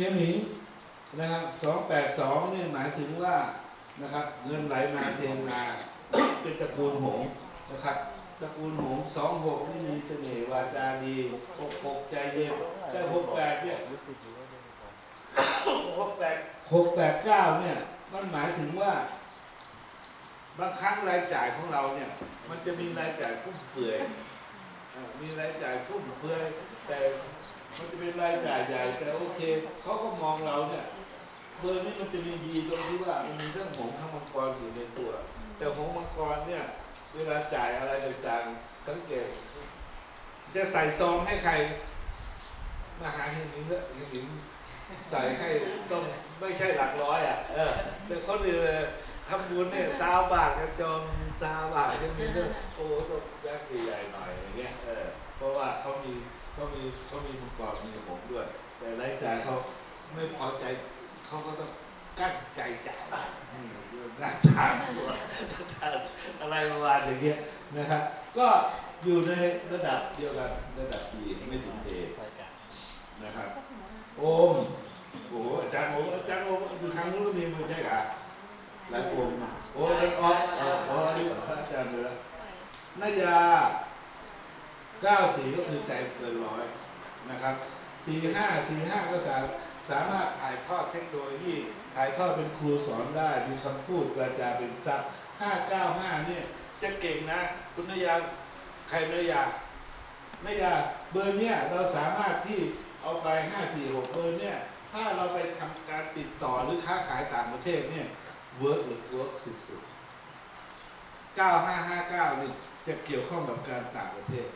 ฮียหมิงนะครับสองแปดสองเนี่ยหมายถึงว่านะครับเงินไหลมาเทมาเป็นตระกูลหงนะครับตระกูลหงส์สองหกนี่มีเสน่ห์วาจาดีหกหกใจเย็นแต่หกแปดเนี่ยหกแปดหกแปดเก้าเนี่ยมันหมายถึงว่าบางครั้งรายจ่ายของเราเนี่ยมันจะมีรายจ่ายฟุ่มเฟือยมีรายจ่ายฟุ่มเฟือยแต่ มันจะเป็นรายจ่ายใหญ่ แต่โอเคเขาก็มองเราเนี่ยเบอร์นี้มันจะมีดีตรงที่ว่ามันมีทั้งหงส์ทั้งมังกรอยู่ในตัว แต่หงมังกรเนี่ย เวลาจ่ายอะไรต่างๆสังเกต จะใส่ซองให้ใครมาหาเฮงหนิงเถอะเฮงหนิงใส่ให้ต้องไม่ใช่หลักร้อยอะ เออ แต่คนอื่นทำบุญเนี่ยซาวบาทกระจองซาวบาทเฮงหนิงก็โอ้ต้องแยกใหญ่หน่อยอย่างเงี้ยเออเพราะว่าเขามี เขามีเขามีมังกรมีหงส์ด้วย แต่รายจ่ายเขาไม่พอใจเขาก็ต้องกั้นใจจ่ายอืมน่าทานตัวอะไรประมาณอย่างเงี้ยนะครับก็อยู่ในระดับเดียวกันระดับ B ไม่ถึง A นะครับโอมโอ้อาจารย์โอมอาจารย์โอมอยู่ทางนู้นก็มีมือใช่ไหมหลายคนโอ้ยออฟอ๋ออ๋ออาจารย์เลยละนายา เก้าสี่ก็คือใจเกินร้อยนะครับสี่ห้าสี่ห้าก็สามสามารถถ่ายทอดเทคโนโลยีถ่ายทอดเป็นครูสอนได้มีคำพูดกระจายเป็นซับห้าเก้าห้าเนี่ยจะเก่งนะ คุณนายาใครนายานายาเบอร์เนี่ยเราสามารถที่เอาไปห้าสี่หกเบอร์เนี่ยถ้าเราไปทำการติดต่อหรือค้าขายต่างประเทศเนี่ยเวิร์กหรือเวิร์กสุดๆ9559นี่จะเกี่ยวข้องกับการต่างประเทศ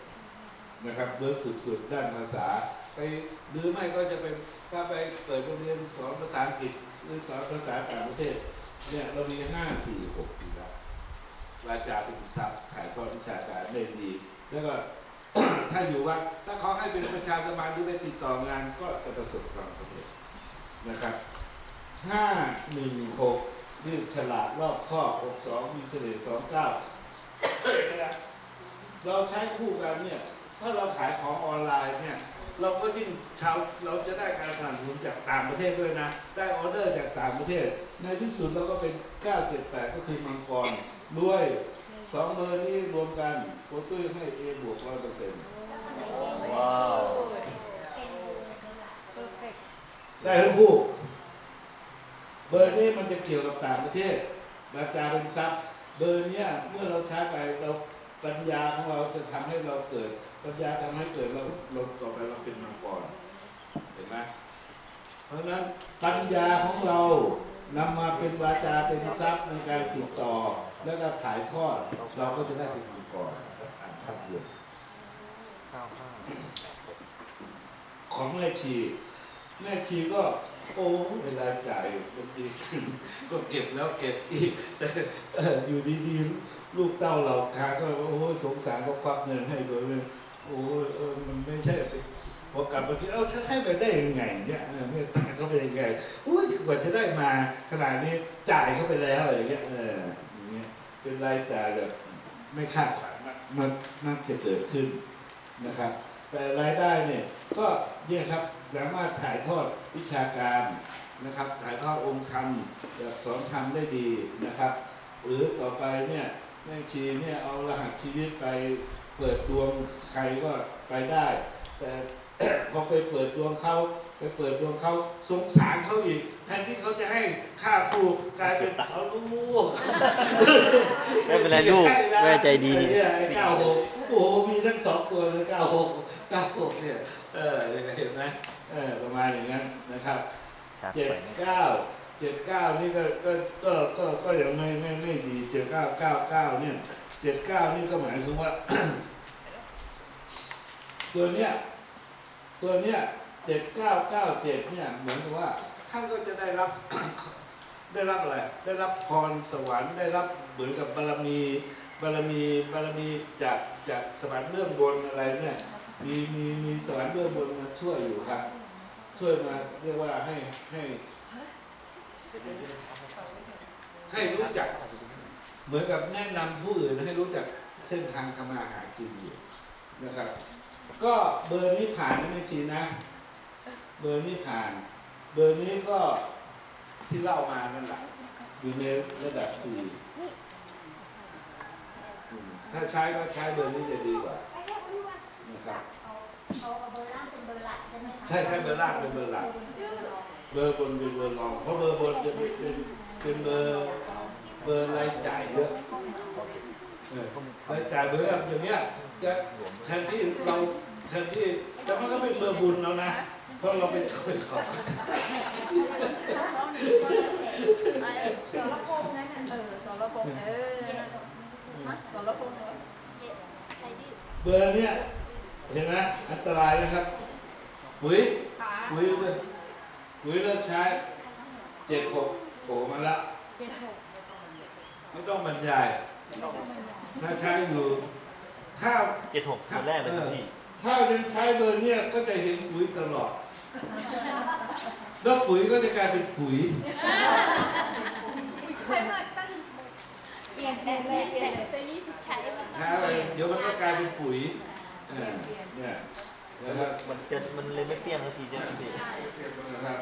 นะครับเวิร์กสุดๆด้านภาษาไปหรือไม่ก็จะเป็นถ้าไปเปิดโรงเรียนสอนภาษาอังกฤษหรือสอนภาษาต่างประเทศเนี่ยเรามี5 4 6ปีแล้ววาจาเป็นทรัพย์ขายทอดวิชาการได้ดี แล้วก็ถ้าอยู่ว่าถ้าเขาให้เป็นประชาสมานหรือไปติดต่องานก็จะประสบความสำเร็จนะครับห้าหนึ่งหกนี่ฉลาดรอบข้อหกสองมีเสน่ห์สองเก้าเราใช้คู่กันเนี่ย ถ้าเราขายของออนไลน์เนี่ยเราก็ยิ่งชาวเราจะได้การสนับสนุนจากต่างประเทศด้วยนะ ได้ออเดอร์จากต่างประเทศ ในที่สุดเราก็เป็น 978 ก็คือมังกรด้วยสองเบอร์นี้รวมกันโคตุ้ยให้ A บวกร้อยเปอร์เซ็นต์ว้าวได้ทั้งคู่เบอร์นี้มันจะเกี่ยวกับต่างประเทศราจาเป็นทรัพย์ เบอร์เนี้ยเมื่อเราใช้ไปเรา ปัญญาของเราจะทำให้เราเกิด ปัญญาทำให้เกิดเราเราต่อไปเราเป็นมังกรเห็นไหมเพราะฉะนั้นปัญญาของเรานำมาเป็นวาจาเป็นทรัพย์ในการติดต่อ แล้วก็ถ่ายทอดเราก็จะได้เป็นมังกรอ่านภาพรวมของแม่ชีแม่ชีก็ โอ้เวลาจ่ายบางทีก็เก็บแล้วเก็บอีกอยู่ดีๆ ลูกเต้าเราค้าก็โอ้สงสารก็ควักเงินให้โดยโอ้เออมันไม่ใช่พอกลับมาคิดเอ้าฉันให้ไปได้ยังไงเนี่ยเมตตาเขาไปยังไงอุ้ยกว่าจะได้มาขนาดนี้จ่ายเข้าไปแล้วอะไรอย่างเงี้ยเอออย่างเงี้ยเป็นรายจ่ายแบบไม่คาดฝันมันมันมักจะเกิดขึ้นนะครับ แต่รายได้เนี่ยก็เนี่ยครับสามารถถ่ายทอดวิชาการนะครับ ถ่ายทอดองค์ธรรมแบบสอนธรรมได้ดีนะครับ หรือต่อไปเนี่ยแม่ชีเนี่ยเอารหัสชีวิตไปเปิดดวงใครก็ไปได้ แต่ พอไปเปิดดวงเขาไปเปิดดวงเขาสงสารเขาอีกแทนที่เขาจะให้ค่าครูกลายเป็นเอาลูกไม่เป็นไรลูกแม่ใจดีไอ้เนี่ยไอ้เก้าหกโอ้โหมีทั้งสองตัวเลยเก้าหกเก้าหกเนี่ยเออเห็นไหมเออประมาณอย่างนั้นนะครับชัดเจ็ดไปนะเก้าเจ็ดเก้านี่ก็ก็ก็ก็ก็ยังไม่ไม่ไม่ดีเจ็ดเก้าเก้าเก้าเนี่ยเจ็ดเก้านี่ก็หมายถึงว่า ตัวเนี้ย ตัวเนี้ยเจ็ดเก้าเก้าเจ็ดเนี่ยเหมือนกับว่าท่านก็จะได้รับ ได้รับอะไร ได้รับพรสวรรค์ได้รับเหมือนกับบารมีบารมีบารมีจากจากสวรรค์เรื่องบนอะไรเนี่ยมีมีมีสวรรค์เรื่องบนมาช่วยอยู่ครับ ช่วยมาเรียกว่าให้ให้ ให้รู้จัก เหมือนกับแนะนำผู้อื่นให้รู้จักเส้นทางทำมาหากินอยู่นะครับ ก็เบอร์นี้ผ่านนะแม่ชีนะ เบอร์นี้ผ่าน เบอร์นี้ก็ที่เล่ามานั่นแหละอยู่ในระดับสี่อืมถ้าใช้ก็ใช้เบอร์นี้จะดีกว่านะครับเอาเอาเบอร์ล่างเป็นเบอร์หลักใช่ไหมคะใช่ใช่เบอร์ล่างเป็นเบอร์หลักเบอร์บนเป็นเบอร์รอง เพราะเบอร์บนจะเป็นเป็นเป็นเบอร์เบอร์รายจ่ายเยอะ เออรายจ่ายเบอร์แบบอย่างเนี้ยจะแทนที่เราแทนที่แต่มันก็เป็นเบอร์บุญแล้วนะเพราะเราไปช่วยเขาสรพงษ์นั่นน่ะเออสรพงษ์เออฮะสรพงษ์เหรอใครที่เบอร์เนี้ยเห็นไหมอันตรายนะครับปุ๋ยขาปุ๋ยเลยปุ๋ยเลิกใช้เจ็ดหกโผล่มาแล้วเจ็ดหกไม่ต้องบรรยาย ถ้าใช้อยู่ถ้า เจ็ดหกคนแรกเลยครับพี่ ถ้ายังใช้เบอร์เนี้ยก็จะเห็นปุ๋ยตลอด แล้วปุ๋ยก็จะกลายเป็นปุ๋ย ใช่มาตั้งเปลี่ยนแต่แรกเปลี่ยนแต่ยี่สิบใช้มาใช้ไปเดี๋ยวมันก็กลายเป็นปุ๋ยเออเนี่ยนะครับมันจะมันเลยไม่เปรี้ยงสักทีใช่ไหมพี่นะครับ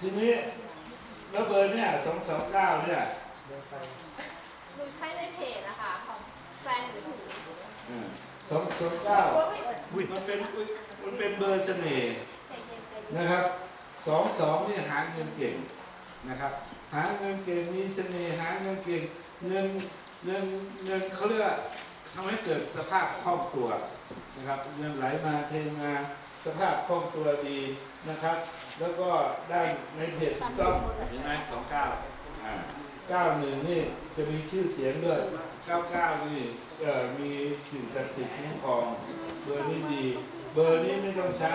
ทีนี้ แล้วเบอร์เนี่ยสองสองเก้าเนี่ยหนูใช้ในเพจนะคะของแฟนหนูถือสองสองเก้าว่าไม่มันเป็นมันเป็นเบอร์เสน่ห์ใจเย็นใจเย็นนะครับสองสองเนี่ยหาเงินเก่งนะครับ หาเงินเก่งมีเสน่ห์หาเงินเก่งเงินเงินเงินเขาเรียกว่าทำให้เกิดสภาพคล่องตัว นะครับเงินไหลมาเทมาสภาพคล่องตัวดีนะครับ แล้วก็ได้ในเพจถูกต้องเห็นไหมสองเก้าอ่าเก้าหนึ่งนี่จะมีชื่อเสียงด้วยเก้าเก้านี่เอ่อมีสิ่งศักดิ์สิทธิ์คุ้มครองเบอร์นี้ดี เบอร์นี้ไม่ต้องใช้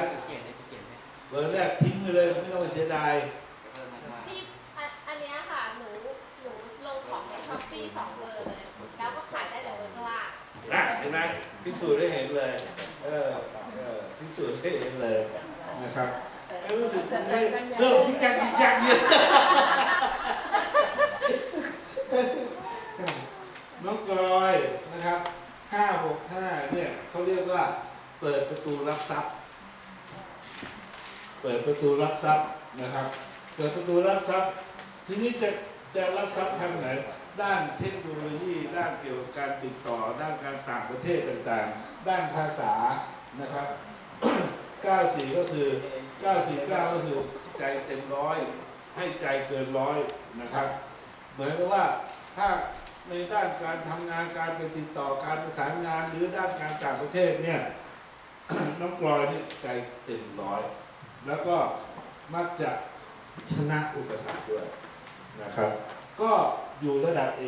เบอร์แรกทิ้งไปเลยไม่ต้องไปเสียดายที่อันอันเนี้ยค่ะหนูหนูลงของในช้อปปี้สองเบอร์เลยแล้วก็ขายได้แต่เบอร์ข้างล่างนะเห็นไหม พิสูจน์ได้เห็นเลย เออเออพิสูจน์ได้เห็นเลยนะครับไอ้รู้สึกไม่เริ่มยิ่งยักยิ่งยักเยอะน้องกลอยนะครับห้าหกห้าเนี่ยเขาเรียกว่าเปิดประตูรับทรัพย์ เปิดประตูรับทรัพย์นะครับ เปิดประตูรับทรัพย์ ทีนี้จะจะรับทรัพย์ทางไหน ด้านเทคโนโลยี ด้านเกี่ยวกับการติดต่อ ด้านการต่างประเทศต่างๆ ด้านภาษานะครับ 94 ก็คือ949ก็คือใจเต็มร้อยให้ใจเกินร้อยนะครับ เหมือนกับว่าถ้าในด้านการทำงานการไปติดต่อการประสานงานหรือด้านการต่างประเทศเนี่ยน้องกลอยนี่ใจเต็มร้อย แล้วก็มักจะชนะอุปสรรคด้วยนะครับ ก็อยู่ระดับ A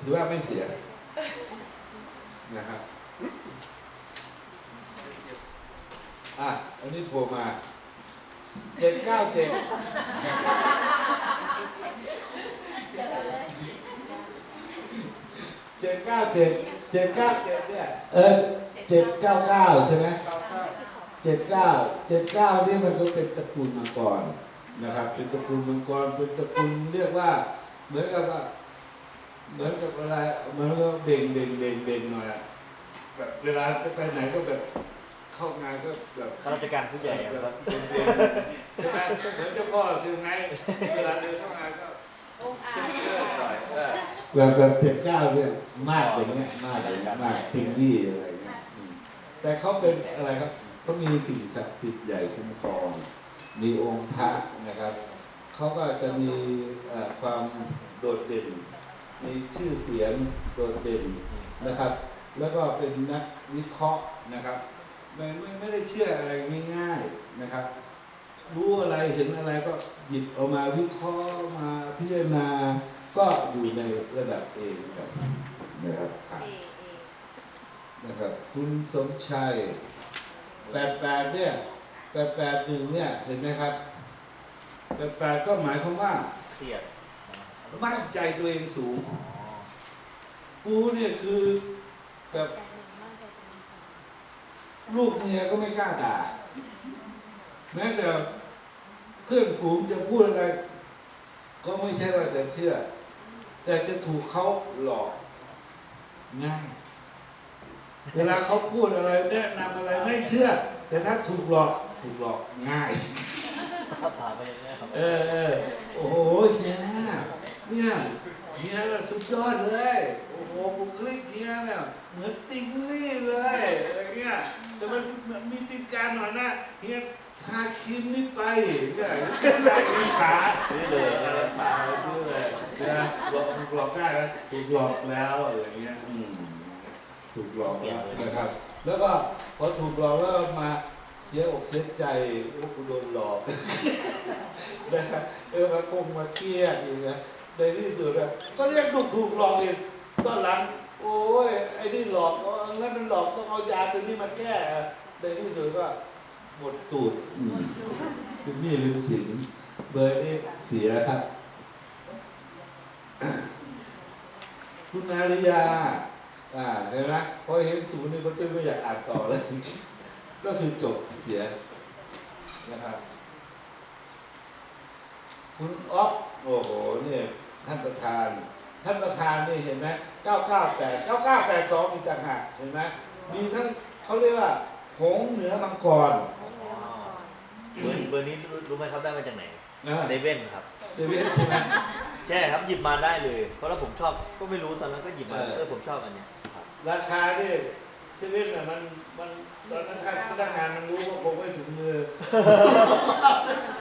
ถือว่าไม่เสียนะครับอะ อันนี้โทรมาเจ็ดเก้าเจ็ดเจ็ดเก้าเจ็ดเจ็ดเก้าเจ็ดเนี่ย เออเจ็ดเก้าเก้าใช่ไหมเจ็ดเก้าเจ็ดเก้านี่มันก็เป็นตระกูลมังกรนะครับ เป็นตระกูลมังกรเป็นตระกูลเรียกว่า เหมือนกับว่าเหมือนกับอะไรเหมือนกับเบ่งเบ่งเบ่งเบ่งหน่อยอะแบบเวลาจะไปไหนก็แบบเข้างานก็แบบข้าราชการผู้ใหญ่อะครับเบ่งๆใช่ไหมเหมือนเจ้าพ่อซื้อไงเวลาเดินเข้างานก็องค์อาเชื่อหน่อยเออแบบแบบเจ็ดเก้าเนี่ยมากอย่างเงี้ยมากอย่างเงี้ยมากติงดี้อะไรเงี้ยอืมแต่เขาเป็นอะไรครับเขามีสิ่งศักดิ์สิทธิ์ใหญ่คุ้มครอง มีองค์พระนะครับ เขาก็จะมีเอ่อความโดดเด่น มีชื่อเสียงโดดเด่นนะครับ แล้วก็เป็นนักวิเคราะห์นะครับไม่ไม่ไม่ได้เชื่ออะไรง่ายๆนะครับ รู้อะไรเห็นอะไรก็หยิบเอามาวิเคราะห์มาพิจารณาก็อยู่ในระดับเองครับนะครับอะเอเอนะครับ คุณสมชัยแปดแปดเนี่ย แปดแปดหนึ่งเนี่ยเห็นไหมครับแปดแปดก็หมายความว่าเครียดมั่นใจตัวเองสูงอ๋อกูเนี่ยคือแบบลูกเมียก็ไม่กล้าด่า แม้แต่เพื่อนฝูงจะพูดอะไร ก็ไม่ใช่ว่าจะเชื่อ แต่จะถูกเขาหลอกง่ายเวลาเขาพูดอะไรแนะนำอะไรไม่เชื่อ แต่ถ้าถูกหลอก ถูกหลอกง่ายผ่านไปอย่างเงี้ยครับ เออเออโอ้โหเฮียเนี่ยเฮียน่ะสุดยอดเลย โอ้โหบุคลิกเฮียเนี่ยเหมือนติงลี่เลยอะไรเงี้ยแต่มันมีติดการหน่อยนะเฮียทาครีมนี่ไปเนี่ยเส้นลายมีขาซื้อเลยเออมาซื้อเลยนะหลอกถูกหลอกได้แล้วถูกหลอกแล้วอะไรเงี้ยอืมถูกหลอกแล้วนะครับ แล้วก็พอถูกหลอกแล้วมา เสียอกเสียใจโอ้กูโดนหลอกนะครับเออมาคงมาเครียดอีกนะในที่สุดอะก็เรียกถูกถูกหลอกอีกตอนหลัง โอ้ยไอ้นี่หลอกงั้นมันหลอกต้องเอายาตัวนี้มาแก้ในที่สุดก็หมดตูดอืมเป็นหนี้เป็นสินเบอร์นี้เสียครับ คุณนาริยา อ่าเห็นไหมพอเห็นศูนย์นี่ก็จะไม่อยากอ่านต่อเลย ก็คือจบเสียนะครับ คุณอ๊อฟโอ้โหเนี่ยท่านประธาน ท่านประธานนี่เห็นไหม998 9982มีต่างหากเห็นไหมมีทั้งเขาเรียกว่าหงส์เหนือมังกรเบอร์เบอร์นี้รู้รู้ไหมครับได้มาจากไหนนะเซเว่นครับเซเว่นใช่ไหมใช่ครับหยิบมาได้เลย เพราะแล้วผมชอบก็ไม่รู้ตอนนั้นก็หยิบมาเออเออผมชอบอันเนี้ยครับราคาเนี่ย เซเว่นน่ะมันมันตอนนั้นท่านพนักงานมันรู้ว่าคงไม่ถึงมือ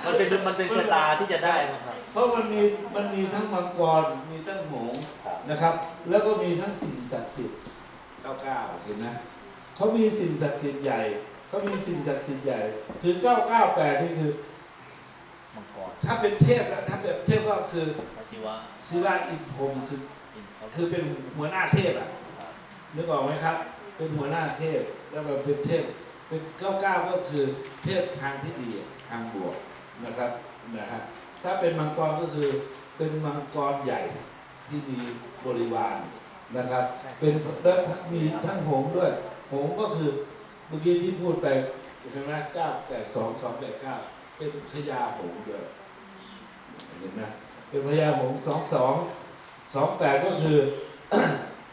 มันเป็นมันเป็นชะตาที่จะได้มั้งครับ เพราะมันมีมันมีทั้งมังกรมีทั้งหงส์นะครับ แล้วก็มีทั้งสิ่งศักดิ์สิทธิ์99เห็นไหมเขามีสิ่งศักดิ์สิทธิ์ใหญ่เขามีสิ่งศักดิ์สิทธิ์ใหญ่ คือ998นี่คือ มังกรถ้าเป็นเทพนะถ้าแบบเทพก็คือมาชิวะศิลาอินพรหมคือ อินเขาคือเป็นหัวหน้าเทพอะนึกออกไหมครับ เป็นหัวหน้าเทพแล้วก็เป็นเทพเป็นเก้าเก้าก็คือเทพทางที่ดีทางบวกนะครับนะฮะถ้าเป็นมังกรก็คือเป็นมังกรใหญ่ที่มีบริวารนะครับ เป็นแล้วมีทั้งหงด้วย หงก็คือเมื่อกี้ที่พูดไปใช่ไหมเก้าแปดสองสองแปดเก้าเป็นพญาหงด้วยเห็นไหมเป็นพญาหงสองสองสองแปดก็คือ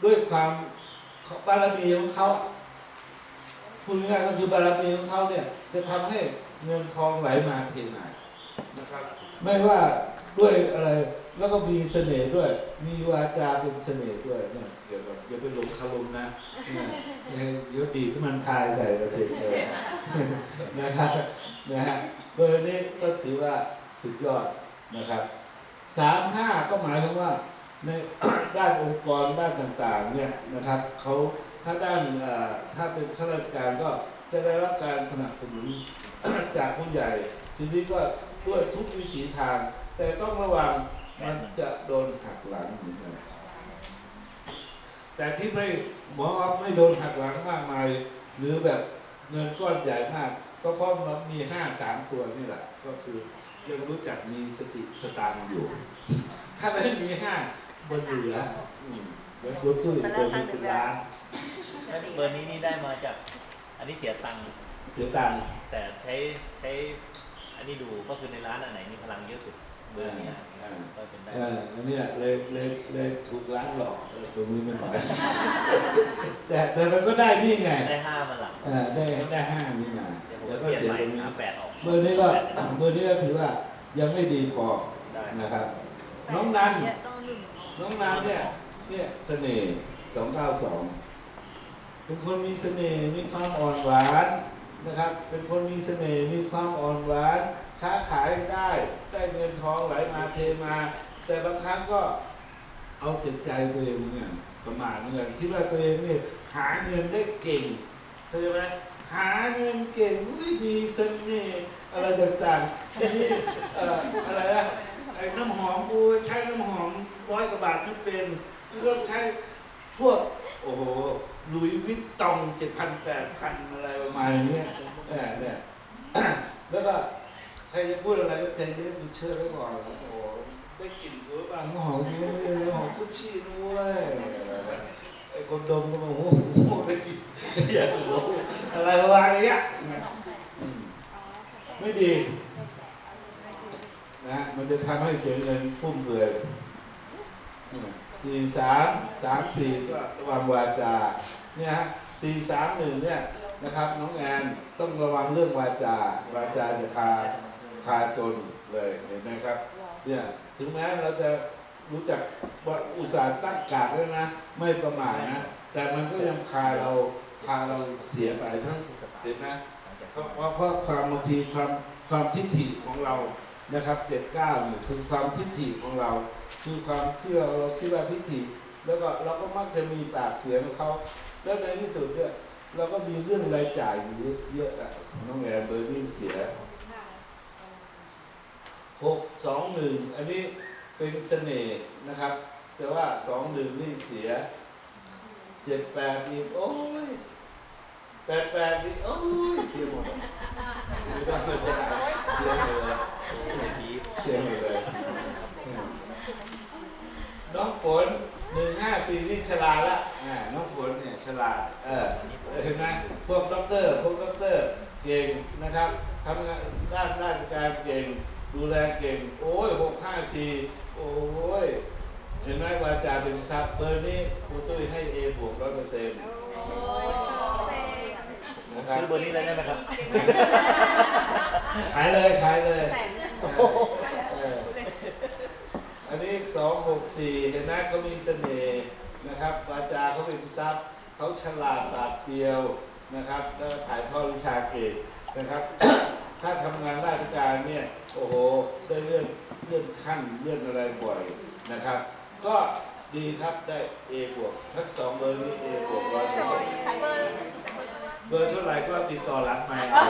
ด้วยความ บารมีของเขาพูดง่ายก็คือบารมีของเขาเนี่ย จะทำให้เงินทองไหลมาเทมานะครับ ไม่ว่าด้วยอะไรแล้วก็มีเสน่ห์ด้วย มีวาจาเป็นเสน่ห์ด้วยเนี่ยเดี๋ยวแบบอย่าไปหลงคารมนะเนี่ยเดี๋ยวตีที่มันพายใส่กระเซ็นเลยนะครับนะฮะเบอร์นี้ก็ถือว่าสุดยอดนะครับสามห้าก็หมายถึงว่า ในด้านองค์กรด้านต่างๆเนี่ยนะครับเขาถ้าด้านอ่อถ้าเป็นข้าราชการก็จะได้รับการสนับสนุนจากผู้ใหญ่ ทีนี้ก็ด้วยทุกวิถีทาง แต่ต้องระวังมันจะโดนหักหลังเหมือนกันแต่ที่ไม่หมอออฟไม่โดนหักหลังมากมาย หรือแบบเงินก้อนใหญ่มาก ก็เพราะมันมีห้าสามตัวนี่แหละก็คือยังรู้จักมีสติสตางค์อยู่ ถ้าไม่มีห้า บนเหลืออืมเดี๋ยวคุณตุ้ยเดินเป็นล้านเบอร์นี้นี่ได้มาจาก อันนี้เสียตังค์เสียตังค์แต่ใช้ใช้ อันนี้ดูก็คือในร้านอันไหนมีพลังเยอะสุดเบอร์เนี้ยก็เป็นได้เอออันเนี้ยเลยเลยเลยถูกล้านหลอกเออตรงนี้มันหน่อยแต่แต่มันก็ได้นี่ไงได้ห้ามาหลังเออได้ได้ห้านี่มาเดี๋ยวผมแล้วก็ก็เปลี่ยนเสียใหม่ตรงนี้หาแปดออกเบอร์นี้ก็แปดเนี่ยเบอร์นี้ก็ถือว่ายังไม่ดีพอได้นะครับ น้องนันต้องห นึ่งน้องนันเนี่ยเนี่ยเสน่ห์สองเก้าสองเป็นคนมีเสน่ห์มีความอ่อนหวานนะครับ เป็นคนมีเสน่ห์มีความอ่อนหวานค้าขายได้ได้เงินทองไหลมาเทมา แต่บางครั้งก็เอาแต่ใจตัวเองเนี่ยประมาทเหมือนกันคิดว่าตัวเองนี่หาเงินได้เก่งเข้าใจไหมหาเงินเก่งอุ๊ยมีเสน่ห์อะไรต่างๆทีนี้เอ่ออะไรนะไอ้น้ำหอมกูใช้น้ำหอม ร้อยกว่าบาทไม่เป็นก็ใช้พวก โอ้โหลุยวิตตองเจ็ดพันแปดพันอะไรประมาณเนี้ยเออเนี่ยแล้วก็ใครจะพูดอะไรก็ใจเย็นดูเชื่อไว้ก่อนโอ้โหได้กลิ่นหรือเปล่าหอมนี่หอมฟุชี่ด้วยไอ้คนดมก็มาโอ้โหได้กลิ่นอยากรู้อะไรประมาณนี้อะอืมไม่ดีนะมันจะทำให้เสียเงินฟุ่มเฟือย สี่สามสามสี่ระวังวาจาเนี่ยฮะสี่สามหนึ่งเนี่ยนะครับน้องแอนต้องระวังเรื่องวาจา วาจาจะพาพาจนเลยเห็นไหมครับเนี่ยถึงแม้เราจะรู้จักว่าอุตสาห์ตั้งกาดแล้วนะ ไม่ประมาทนะ แต่มันก็ยังพาเราพาเราเสียไปทั้งเห็นไหมเพราะเพราะความบางทีความความทิฏฐิของเรา นะครับเจ็ดเก้าเนี่ยคือความทิฏฐิของเรา คือความที่เราเราคิดว่าทิฏฐิ แล้วก็เราก็มักจะมีปากเสียงกับเขาแล้วในที่สุดเนี่ยเราก็มีเรื่องรายจ่ายอยู่เยอะอะน้องแอนเบอร์นี่เสียหกสองหนึ่งอันนี้เป็นเสน่ห์นะครับ แต่ว่าสองหนึ่งนี่เสียเจ็ดแปดอีกโอ้ยแปดแปดอีกโอ้ยเสียหมดไม่ต้องเสียหมดเลย เมื่อกี้เสียหมดเลยน้องฝนหนึ่งห้าสี่นี่ฉลาดละอ่าน้องฝนเนี่ยฉลาดเออเห็นไหมพวกด็อกเตอร์พวกด็อกเตอร์เก่งนะครับทำงานด้านราชการเก่ง ดูแลเก่ง โอ้ยหกห้าสี่โอ้ยเห็นไหมวาจาเป็นทรัพย์เบอร์นี้ครูตุ้ยให้ A บวกร้อยเปอร์เซ็นต์นะครับซื้อเบอร์นี้เลยได้ไหมครับขายเลยขายเลยเออ อันนี้สองหกสี่เห็นไหมเขามีเสน่ห์นะครับวาจาเขาเป็นทรัพย์เขาฉลาดปราดเปรียวนะครับแล้วถ่ายทอดวิชาเก่งนะครับ ถ้าทำงานราชการเนี่ยโอ้โหได้เลื่อนเลื่อนขั้นเลื่อนอะไรบ่อยนะครับ ก็ดีครับได้ A บวกทั้งสองเบอร์นี้ A บวกร้อยเปอร์เซ็นต์ขายเบอร์เบอร์เท่าไหร่ก็ติดต่อรับมาเอา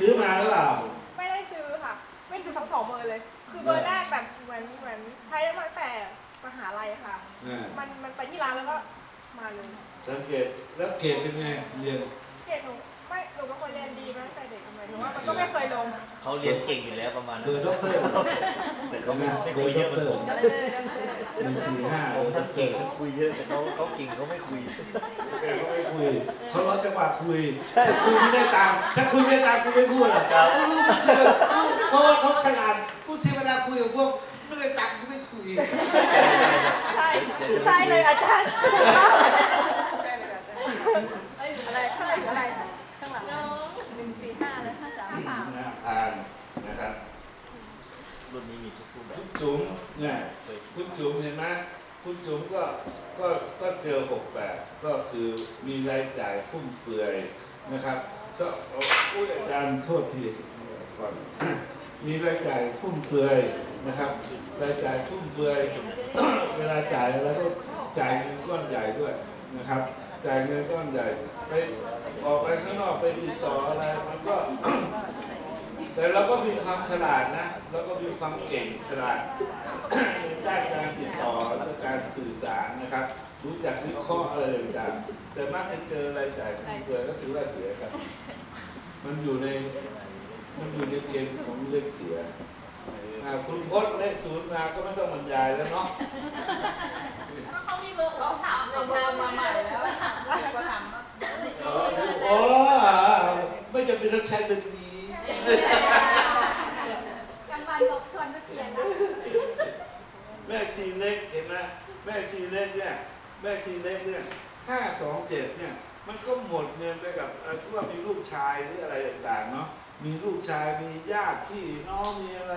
ซื้อมาหรือเปล่า ไม่ได้ซื้อค่ะ ไม่ซื้อทั้งสองเบอร์เลย คือเบอร์แรกแบบเหมือนเหมือนใช้มาตั้งแต่มหาลัยค่ะ อ่ามันมันไปที่ร้านแล้วก็มาเลยสังเกตแล้วเกรดเป็นไงเรียน เกรดหนู ไม่หนูเป็นคนเรียนดีมาตั้งแต่เด็กทำไมถึงว่ามันก็ไม่เคยลงเขาเรียนเก่งอยู่แล้วประมาณเบนั้อนร์ด็อกเตอร์แต่เขาไม่ไม่คุยเยอะเหมือนผมหนึ่งสี่ห้าผมทั้งเก่งทั้งคุยเยอะแต่เขาเขาเก่งเขาไม่คุยแกเขาไม่คุยเขารอจังหวะคุยคุยไม่ได้ตาม ถ้าคุยไม่ได้ตามกูไม่พูดหรอกครับรู้เสือกเพราะว่าเขาฉลาดกูเสียเวลาคุยกับพวกไม่ได้ตังค์กูไม่คุยใช่ใช่เลยอาจารย์อะไรเท่าไหร่อะไร ข้างหลังหนึ่งสี่ห้าและห้าสามสาม นะอ่านนะครับ รุ่นนี้มีทุกรูปแบคุบณจุ๋มเนี่ยคุณจุ๋มเห็นไหมคุณจุ๋มก็ก็ก็เจอหกแปดก็คือมีรายจ่ายฟุ่มเฟือยนะครับก็เอาอุ้ยอาจารย์โทษทีก่อนมีรายจ่ายฟุ่มเฟือยนะครับ รายจ่ายฟุ่มเฟือยเวลาจ่ายแล้วก็จ่ายเงินก้อนใหญ่ด้วยนะครับ จ่ายเงินก้อนใหญ่ไปออกไปข้างนอกไปติดต่ออะไรมันก็ แต่เราก็มีความฉลาดนะแล้วก็มีความเก่งฉลาดในด้านการติดต่อและการสื่อสารนะครับ รู้จักวิเคราะห์อะไรต่างๆแต่มักจะเจอรายจ่ายฟุ่มเฟือยก็ถือว่าเสียครับ มันอยู่ในมันอยู่ในเกณฑ์ของเลขเสียอ่าคุณพจน์เลขศูนย์มาก็ไม่ต้องบรรยายแล้วเนาะก็เขามีเบอร์เขาถามเลยนะมาใหม่แล้วก็ถามว่าอ๋อไม่จำเป็นต้องใช้เป็น นี้กำมันบอกชวนไปเปลี่ยนนะแม่ชีเล็กเห็นไหมแม่ชีเล็กเนี่ยแม่ชีเล็กเนี่ยห้าสองเจ็ดเนี่ยมันก็หมดเงินไปกับชื่อว่ามีลูกชายหรืออะไรต่างๆเนาะมีลูกชายมีญาติพี่น้องมีอะไร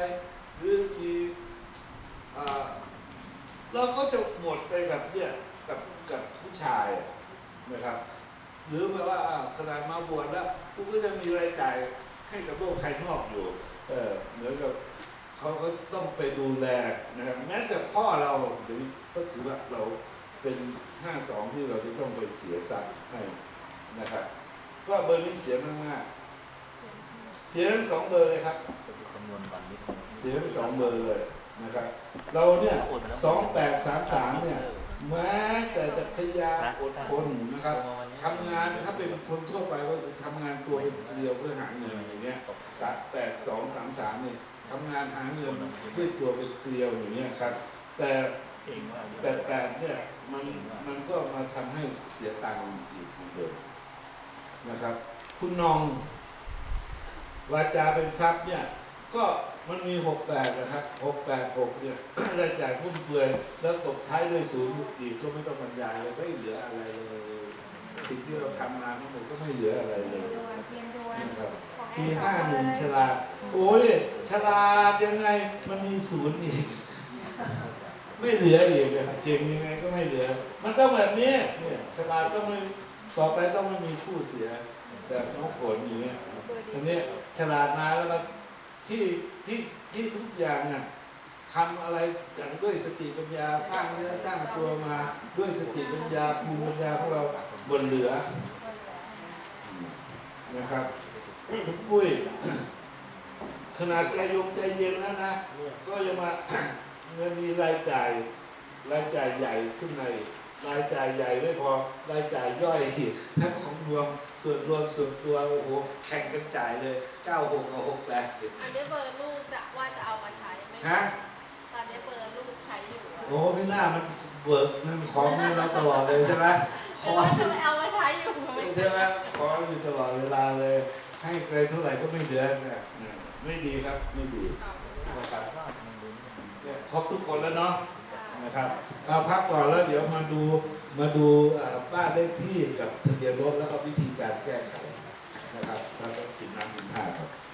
หรือมีเราก็จะหมดไปกับเนี่ยกับกับผู้ชายนะครับ หรือแบบว่าขนาดมาบวชแล้วกูก็จะมีรายจ่าย ให้กับโลกภายนอกอยู่ เออเหมือนกับเขาก็ต้องไปดูแลนะครับแม้แต่พ่อเราเดี๋ยวนี้ก็ถือว่าเราเป็นห้าสองที่เราจะต้องไปเสียทรัพย์ให้นะครับก็เบอร์นี้เสียมากๆเสียทั้งสองเบอร์เลยครับคำนวณวันนี้เสียทั้งสองเบอร์เลยนะครับ เราเนี่ยสองแปดสามสามเนี่ยแม้แต่จะพยาคนนะครับ ทำงานถ้าเป็นคนทั่วไปก็ทำงานตัวเดียวเพื่อหาเงินอย่างเงี้ยสามแปดสองสามสามเนี่ยทำงานหาเงินด้วยตัวเป็นเกลียวอย่างเงี้ยครับ แต่เก่แปดแปดเนี่ยมันมันก็มาทำให้เสียตังค์อีกเหมือนเดิมนะครับ คุณนองวาจาเป็นทรัพย์เนี่ยก็มันมีหกแปดนะครับหกแปดหกเนี่ยรายจ่ายฟุ่มเฟือยแล้วตบท้ายด้วยศูนย์อีกก็ไม่ต้องบรรยายเลยไม่เหลืออะไรเลย สิ่งที่เราทำมาทั้งหมดก็ไม่เหลืออะไรเลยด่วนเปลี่ยนด่วนนะครับขอให้สี่สอห้างหเบอนึ่งร์ฉลาด โอ้ยฉลาดยังไงมันมีศูนย์อีก ไม่เหลืออีกอะเก่งยังไงก็ไม่เหลือ มันต้องแบบนี้เนี่ยฉลาดต้องไม่ต่อไปต้องไม่มีคู่เสียแบบน้องฝนอย่างเงี้ยอันนี้ฉลาดมาแล้วก็ที่ที่ที่ทุกอย่างน่ะทำอะไรกันด้วยสติปัญญาสร้างเนื้อสร้างตัวมาด้วยสติปัญญาภูมิปัญญาของเรา บนเหลือนะครับคุณปุ้ยขนาดใจยงใจเย็นแล้วนะ ก็ยังมาเงินมีรายจ่าย รายจ่ายใหญ่ขึ้นในรายจ่ายใหญ่ไม่พอรายจ่ายย่อยอีกทั้งของรวมส่วนรวมส่วนตัวโอ้โหแข่งกันจ่ายเลย96กับ68อันนี้เบอร์ลูกจะว่าจะเอามาใช้ไหมฮะตอนนี้เบอร์ลูกใช้อยู่อะโอ้ไม่น่ามันเบิกเงินของเงินเราตลอดเลยใช่ไหม ขคืออว่าจะไปเอามาใช้อยู่ไหมใช่ไหมขออยู่ตลอดเวลาเลย ให้ใครเท่าไหร่ก็ไม่เหลือเนี่ยไม่ดีครับไม่ดีนะครับเนี่ยครบทุกคนแล้วเนาะนะครับเอาพักก่อนแล้วเดี๋ยวมาดูมาดูเอ่อบ้านเลขที่กับทะเบียนรถแล้วก็วิธีการแก้ไขนะครับแล้วก็กินน้ำกินท่าครับขอบคุณค่ะ